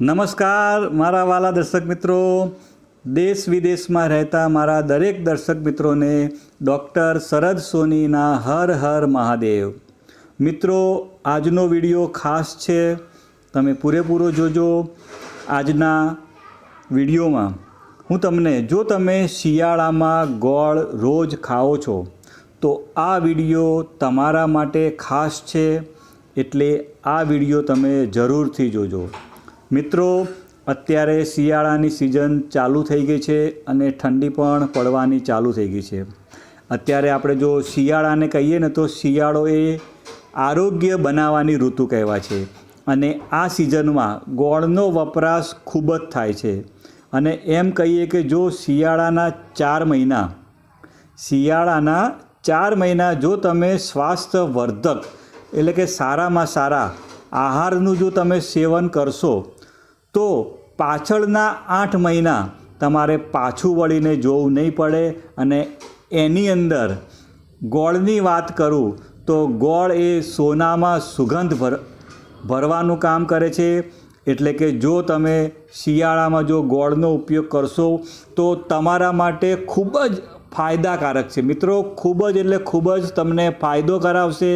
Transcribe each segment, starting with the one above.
નમસ્કાર, મારા વાલા દર્શક મિત્રો. દેશ વિદેશમાં રહેતા મારા દરેક દર્શક મિત્રોને ડૉક્ટર શરદ સોનીના હર હર મહાદેવ. મિત્રો, આજનો વીડિયો ખાસ છે. તમે પૂરેપૂરો જોજો આજના વિડીયોમાં. હું તમને, જો તમે શિયાળામાં ગોળ રોજ ખાઓ છો, તો આ વીડિયો તમારા માટે ખાસ છે. એટલે આ વીડિયો તમે જરૂરથી જોજો. મિત્રો, અત્યારે શિયાળાની સિઝન ચાલુ થઈ ગઈ છે અને ઠંડી પણ પડવાની ચાલુ થઈ ગઈ છે. અત્યારે આપણે જો શિયાળાને કહીએ ને તો શિયાળો એ આરોગ્ય બનાવવાની ઋતુ કહેવાય છે અને આ સિઝનમાં ગોળનો વપરાશ ખૂબ જ થાય છે. અને એમ કહીએ કે જો શિયાળાના ચાર મહિના, શિયાળાના ચાર મહિના જો તમે સ્વાસ્થ્યવર્ધક, એટલે કે સારામાં સારા આહારનું જો તમે સેવન કરશો તો પાછળના આઠ મહિના તમારે પાછું વળીને જોવું નહીં પડે અને એની અંદર ગોળની વાત કરું તો ગોળ એ સોનામાં સુગંધ ભર, ભરવાનું કામ કરે છે. એટલે કે જો તમે શિયાળામાં જો ગોળનો ઉપયોગ કરશો તો તમારા માટે ખૂબ જ ફાયદાકારક છે. મિત્રો, ખૂબ જ એટલે ખૂબ જ તમને ફાયદો કરાવશે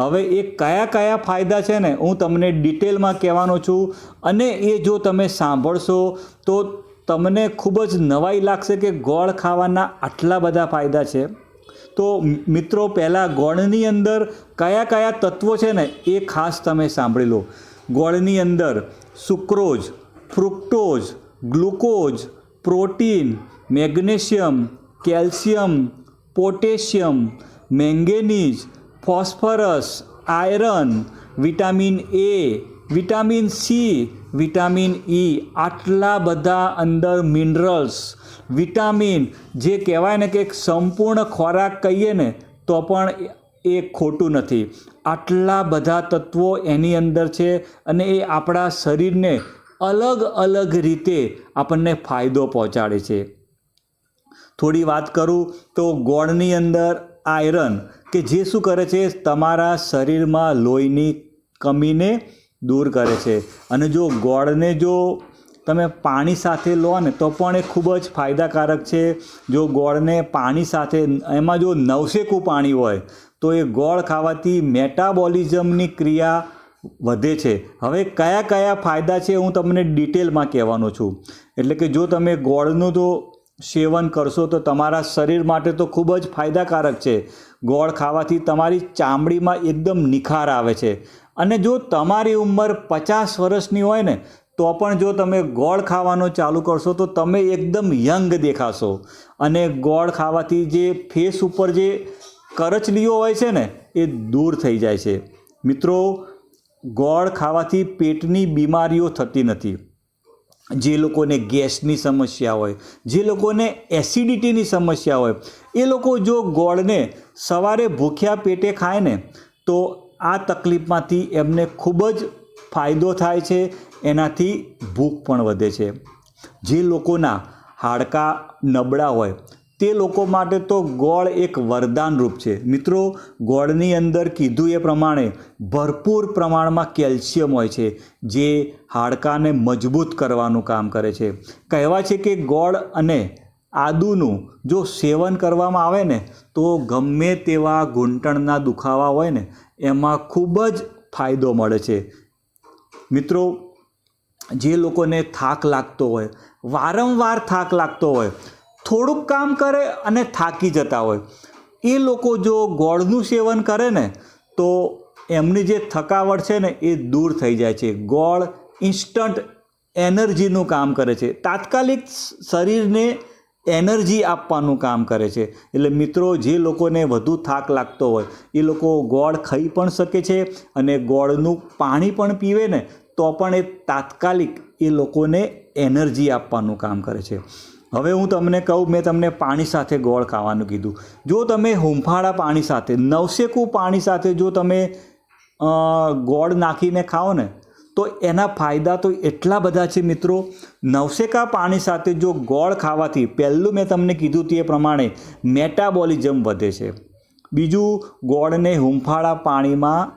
હવે એ કયા કયા ફાયદા છે ને હું તમને ડિટેલમાં કહેવાનો છું. અને એ જો તમે સાંભળશો, તો તમને ખૂબ જ નવાઈ લાગશે કે ગોળ ખાવાના આટલા બધા ફાયદા છે. તો મિત્રો, પહેલાં ગોળની અંદર કયા કયા તત્વો છે ને એ ખાસ તમે સાંભળી લો. ગોળની અંદર sucrose, fructose, glucose, protein, magnesium, calcium, potassium, manganese phosphorus, iron, vitamin A, vitamin C, vitamin E, આટલા બધા અંદર મિનરલ્સ. વિટામિન જે કહેવાય ને કે એક સંપૂર્ણ ખોરાક કહીએ ને, તો પણ એ ખોટું નથી. આટલા બધા તત્વો એની અંદર છે અને એ આપણા શરીરને અલગ અલગ રીતે આપણને ફાયદો પહોંચાડે છે. થોડી વાત કરું તો ગોળની અંદર આયરન. કે જે શું કરે છે? તમારા શરીરમાં લોહીની કમીને દૂર કરે છે. અને જો ગોળને જો તમે પાણી સાથે લો ને, તો પણ એ ખૂબ જ ફાયદાકારક છે. જો ગોળને પાણી સાથે, એમાં જો નવશેકું પાણી હોય, તો એ ગોળ ખાવાથી મેટાબોલિઝમની ક્રિયા વધે છે. હવે કયા કયા ફાયદા છે? હું તમને ડિટેલમાં કહેવાનો છું. એટલે કે જો તમે ગોળનું તો સેવન કરશો તો તમારા શરીર માટે તો ખૂબ જ ફાયદાકારક છે. ગોળ ખાવાથી તમારી ચામડીમાં એકદમ નિખાર આવે છે. અને જો તમારી ઉંમર પચાસ વર્ષની હોય ને, તો પણ જો તમે ગોળ ખાવાનું ચાલુ કરશો તો તમે એકદમ યંગ દેખાશો. અને ગોળ ખાવાથી જે ફેસ ઉપર જે કરચલીઓ હોય છે ને, એ દૂર થઈ જાય છે. મિત્રો, ગોળ ખાવાથી પેટની બીમારીઓ થતી નથી. જે લોકોને ગેસની સમસ્યા હોય, જે લોકોને એસિડિટીની સમસ્યા હોય, એ લોકો જો ગોળને સવારે ભૂખ્યા પેટે ખાય ને, તો આ તકલીફમાંથી એમને ખૂબ જ ફાયદો થાય છે, એનાથી ભૂખ પણ વધે છે. જે લોકોના હાડકાં નબળા હોય તે લોકો માટે તો ગોળ એક વરદાન રૂપ છે. મિત્રો, ગોળની અંદર કીધું એ પ્રમાણે ભરપૂર પ્રમાણમાં કેલ્શિયમ હોય છે, જે હાડકાને મજબૂત કરવાનું કામ કરે છે. કહેવાય છે કે ગોળ અને આદુનું જો સેવન કરવામાં આવે ને, તો ગમે તેવા ઘૂંટણના દુખાવા હોય ને, એમાં ખૂબ જ ફાયદો મળે છે. મિત્રો, જે લોકોને થાક લાગતો હોય, વારંવાર થાક લાગતો હોય થોડુંક કામ કરે અને થાકી જતા હોય. એ લોકો જો ગોળનું સેવન કરે ને, તો એમની જે થકાવટ છે ને એ દૂર થઈ જાય છે. ગોળ ઇન્સ્ટન્ટ એનર્જીનું કામ કરે છે. તાત્કાલિક શરીરને એનર્જી આપવાનું કામ કરે છે. એટલે મિત્રો, જે લોકોને વધુ થાક લાગતો હોય, એ લોકો ગોળ ખાઈ પણ શકે છે અને ગોળનું પાણી પણ પીવે ને, તો પણ એ તાત્કાલિક એ લોકોને એનર્જી આપવાનું કામ કરે છે. હવે હું તમને કહું, મેં તમને પાણી સાથે ગોળ ખાવાનું કીધું. જો તમે હુંફાળા પાણી સાથે નવશેકું પાણી સાથે જો તમે ગોળ નાખીને ખાઓ ને, તો એના ફાયદા તો એટલા બધા છે મિત્રો. નવશેકા પાણી સાથે જો ગોળ ખાવાથી, પહેલું મેં તમને કીધું તે પ્રમાણે મેટાબોલિઝમ વધે છે. બીજું, ગોળને હુંફાળા પાણીમાં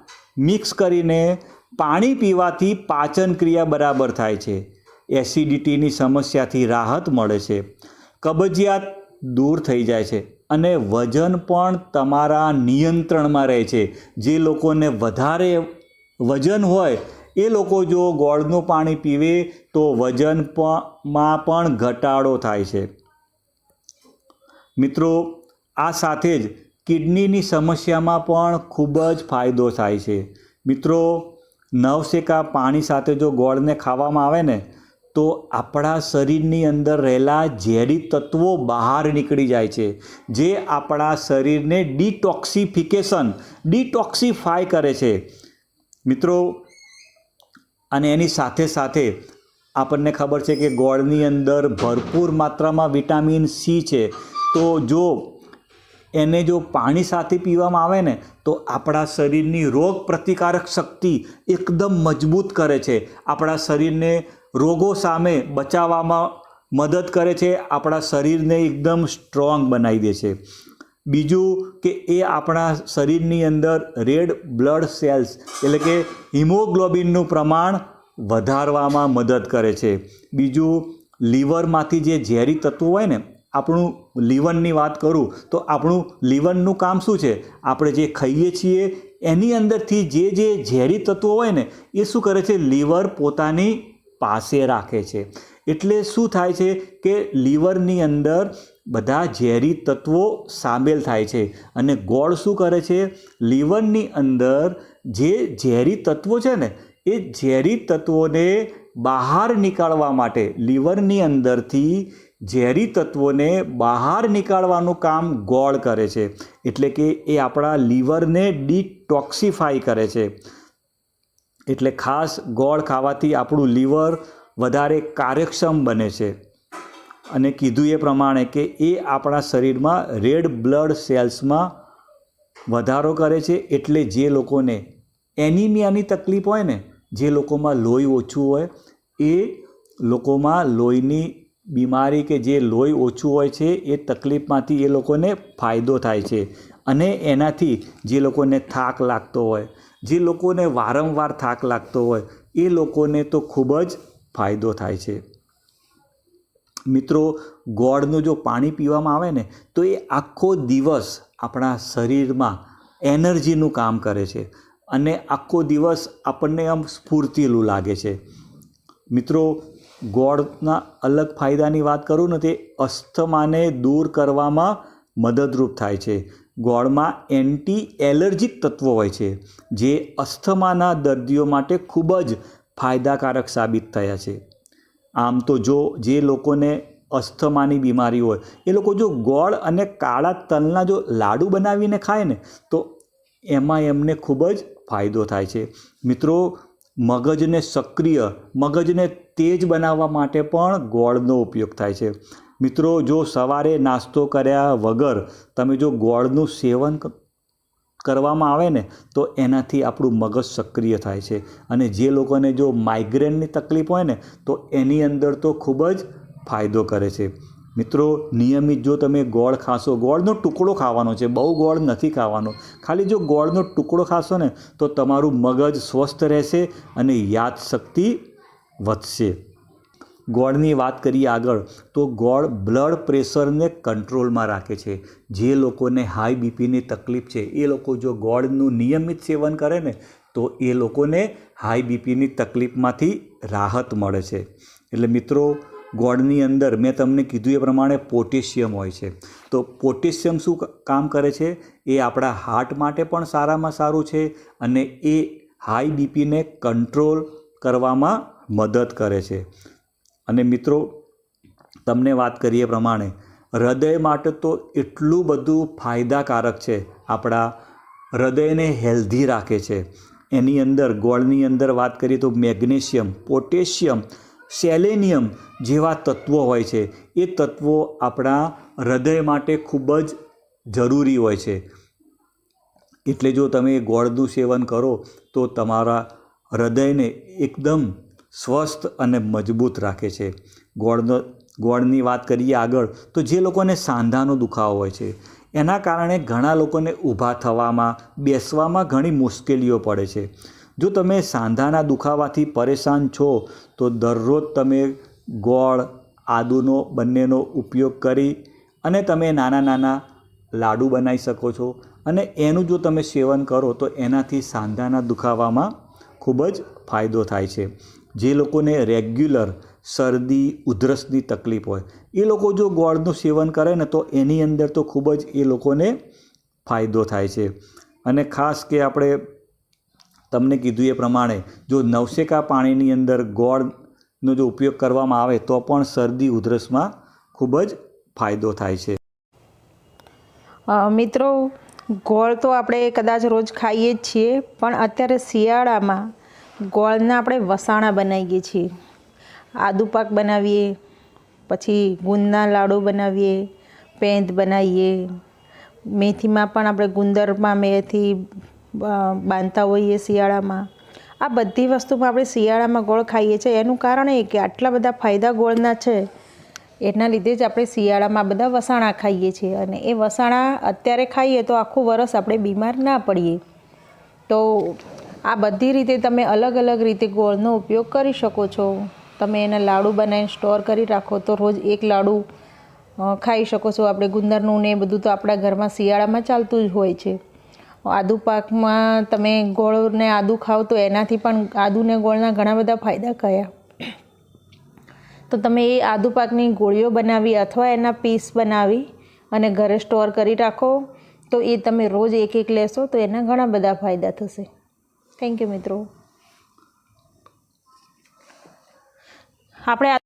મિક્સ કરીને પાણી પીવાથી પાચન ક્રિયા બરાબર થાય છે. એસિડિટીની સમસ્યાથી રાહત મળે છે. કબજિયાત દૂર થઈ જાય છે અને વજન પણ તમારા નિયંત્રણમાં રહે છે. જે લોકોને વધારે વજન હોય, એ લોકો જો ગોળનું પાણી પીવે, તો વજનમાં પણ ઘટાડો થાય છે. મિત્રો, આ સાથે જ કિડનીની સમસ્યામાં પણ ખૂબ જ ફાયદો થાય છે. મિત્રો નવશેકા પાણી સાથે જો ગોળને ખાવામાં આવે ને તો આપણા શરીરની અંદર રહેલા ઝેરી તત્વો બહાર નીકળી જાય છે, જે આપણા શરીરને ડિટોક્સિફિકેશન, ડિટોક્સિફાય કરે છે. મિત્રો, અને એની સાથે સાથે આપણને ખબર છે કે ગોળની અંદર ભરપૂર માત્રામાં વિટામિન સી છે. તો જો એને જો પાણી સાથે પીવામાં આવે ને, તો આપણા શરીરની રોગ પ્રતિકારક શક્તિ એકદમ મજબૂત કરે છે. આપણા શરીરને રોગો સામે બચાવવામાં મદદ કરે છે. આપણા શરીરને એકદમ સ્ટ્રોંગ બનાવી દે છે. બીજું કે એ આપણા શરીરની અંદર રેડ બ્લડ સેલ્સ એટલે કે હિમોગ્લોબિનનું પ્રમાણ વધારવામાં મદદ કરે છે. બીજું, લીવરમાંથી જે ઝેરી તત્વો હોય ને, આપણું લીવરની વાત કરું, તો આપણું લીવરનું કામ શું છે? આપણે જે ખાઈએ છીએ, એની અંદરથી જે જે ઝેરી તત્વો હોય ને, એ શું કરે છે? લીવર પોતાની પાસે રાખે છે. એટલે શું થાય છે કે લીવરની અંદર બધા ઝેરી તત્વો સામેલ થાય છે. અને ગોળ શું કરે છે? લીવરની અંદર જે ઝેરી તત્વો છે ને, એ ઝેરી તત્વોને બહાર નીકાળવા માટે, લીવરની અંદરથી ઝેરી તત્વોને બહાર નીકાળવાનું કામ ગોળ કરે છે. એટલે કે એ આપણા લીવરને ડિટોક્સિફાઈ કરે છે. એટલે ખાસ ગોળ ખાવાથી આપણું લીવર વધારે કાર્યક્ષમ બને છે. અને કીધું એ પ્રમાણે કે એ આપણા શરીરમાં રેડ બ્લડ સેલ્સમાં વધારો કરે છે એટલે જે લોકોને એનિમિયાની તકલીફ હોય ને, જે લોકોમાં લોહી ઓછું હોય, એ લોકોમાં લોહીની બીમારી કે જે લોહી ઓછું હોય છે એ તકલીફમાંથી એ લોકોને ફાયદો થાય છે. અને એનાથી જે લોકોને થાક લાગતો હોય જે લોકોને વારંવાર થાક લાગતો હોય, એ લોકોને તો ખૂબ જ ફાયદો થાય છે. મિત્રો, ગોળનું જો પાણી પીવામાં આવે ને, તો એ આખો દિવસ આપણા શરીરમાં એનર્જીનું કામ કરે છે અને આખો દિવસ આપણને આમ સ્ફૂર્તિલું લાગે છે. મિત્રો, ગોળના અલગ ફાયદાની વાત કરું ને, તે અસ્થમાને દૂર કરવામાં મદદરૂપ થાય છે. ગોળમાં એન્ટી એલર્જીક તત્વો હોય છે, જે અસ્થમાના દર્દીઓ માટે ખૂબ જ ફાયદાકારક સાબિત થયા છે. આમ તો જો જે લોકોને અસ્થમાની બીમારી હોય, એ લોકો જો ગોળ અને કાળા તલના જો લાડુ બનાવીને ખાય ને, તો એમાં એમને ખૂબ જ ફાયદો થાય છે. મિત્રો, મગજને સક્રિય, મગજને તેજ બનાવવા માટે પણ ગોળનો ઉપયોગ થાય છે. મિત્રો, જો સવારે નાસ્તો કર્યા વગર તમે જો ગોળનું સેવન કરવામાં આવે ને, તો એનાથી આપણું મગજ સક્રિય થાય છે. અને જે લોકોને જો માઇગ્રેનની તકલીફ હોય ને, તો એની અંદર તો ખૂબ જ ફાયદો કરે છે. મિત્રો, નિયમિત જો તમે ગોળ ખાશો, ગોળનો ટુકડો ખાવાનો છે, બહુ ગોળ નથી ખાવાનો. ખાલી જો ગોળનો ટુકડો ખાશો ને, તો તમારું મગજ સ્વસ્થ રહેશે અને યાદશક્તિ વધશે. ગોળની વાત કરીએ આગળ, તો ગોળ બ્લડ પ્રેશરને કંટ્રોલમાં રાખે છે. જે લોકોને હાઈ બીપીની તકલીફ છે, એ લોકો જો ગોળનું નિયમિત સેવન કરે ને, તો એ લોકોને હાઈ બીપીની તકલીફમાંથી રાહત મળે છે. એટલે મિત્રો, ગોળની અંદર મેં તમને કીધું એ પ્રમાણે પોટેશિયમ હોય છે. તો પોટેશિયમ શું કામ કરે છે? એ આપણા હાર્ટ માટે પણ સારામાં સારું છે અને એ હાઈ બીપીને કંટ્રોલ કરવામાં મદદ કરે છે. અને મિત્રો, તમને વાત કરીએ પ્રમાણે, હૃદય માટે તો એટલું બધું ફાયદાકારક છે, આપણા હૃદયને હેલ્ધી રાખે છે. એની અંદર, ગોળની અંદર વાત કરીએ તો મેગ્નેશિયમ, પોટેશિયમ, સેલેનિયમ જેવા તત્વો હોય છે. એ તત્વો આપણા હૃદય માટે ખૂબ જ જરૂરી હોય છે. એટલે જો તમે ગોળનું સેવન કરો, તો તમારા હૃદયને એકદમ સ્વસ્થ અને મજબૂત રાખે છે. ગોળનો, ગોળની વાત કરીએ આગળ, તો જે લોકોને સાંધાનો દુખાવો હોય છે, એના કારણે ઘણા લોકોને ઊભા થવામાં, બેસવામાં ઘણી મુશ્કેલીઓ પડે છે. જો તમે સાંધાના દુખાવાથી પરેશાન છો, તો દરરોજ તમે ગોળ, આદુનો, બંનેનો ઉપયોગ કરી અને તમે નાના નાના લાડુ બનાવી શકો છો અને એનું જો તમે સેવન કરો, તો એનાથી સાંધાના દુખાવામાં ખૂબ જ ફાયદો થાય છે. જે લોકોને રેગ્યુલર શરદી, ઉધરસની તકલીફ હોય, એ લોકો જો ગોળનું સેવન કરે ને તો એની અંદર તો ખૂબ જ એ લોકોને ફાયદો થાય છે. અને ખાસ કે આપણે તમને કીધું એ પ્રમાણે, જો નવશેકા પાણીની અંદર ગોળનો જો ઉપયોગ કરવામાં આવે, તો પણ શરદી, ઉધરસમાં ખૂબ જ ફાયદો થાય છે. મિત્રો, ગોળ તો આપણે કદાચ રોજ ખાઈએ જ છીએ, પણ અત્યારે શિયાળામાં ગોળના આપણે વસાણા બનાવીએ છીએ. આદુ પાક બનાવીએ, પછી ગુંદના લાડુ બનાવીએ પેંદ બનાવીએ. મેથીમાં પણ આપણે ગુંદરમાં, મેથી બાંધતા હોઈએ શિયાળામાં. આ બધી વસ્તુમાં આપણે શિયાળામાં ગોળ ખાઈએ છીએ. એનું કારણ એ કે આટલા બધા ફાયદા ગોળના છે. એના લીધે જ આપણે શિયાળામાં બધા વસાણા ખાઈએ છીએ. અને એ વસાણા અત્યારે ખાઈએ તો આખું વરસ આપણે બીમાર ના પડીએ. તો આ બધી રીતે તમે અલગ અલગ રીતે ગોળનો ઉપયોગ કરી શકો છો. તમે એના લાડુ બનાવીને સ્ટોર કરી રાખો તો રોજ એક લાડુ ખાઈ શકો છો. આપણે ગુંદરનું ને એ બધું તો આપણા ઘરમાં શિયાળામાં ચાલતું જ હોય છે. આદુ પાકમાં તમે ગોળને આદુ ખાઓ તો એનાથી પણ આદુને ગોળના ઘણા બધા ફાયદા કયા તો તમે એ આદુ પાકની ગોળીઓ બનાવી અથવા એના પીસ બનાવી અને ઘરે સ્ટોર કરી રાખો તો એ તમે રોજ એક એક લેશો તો એના ઘણા બધા ફાયદા થશે. થેન્ક યુ મિત્રો. આપણે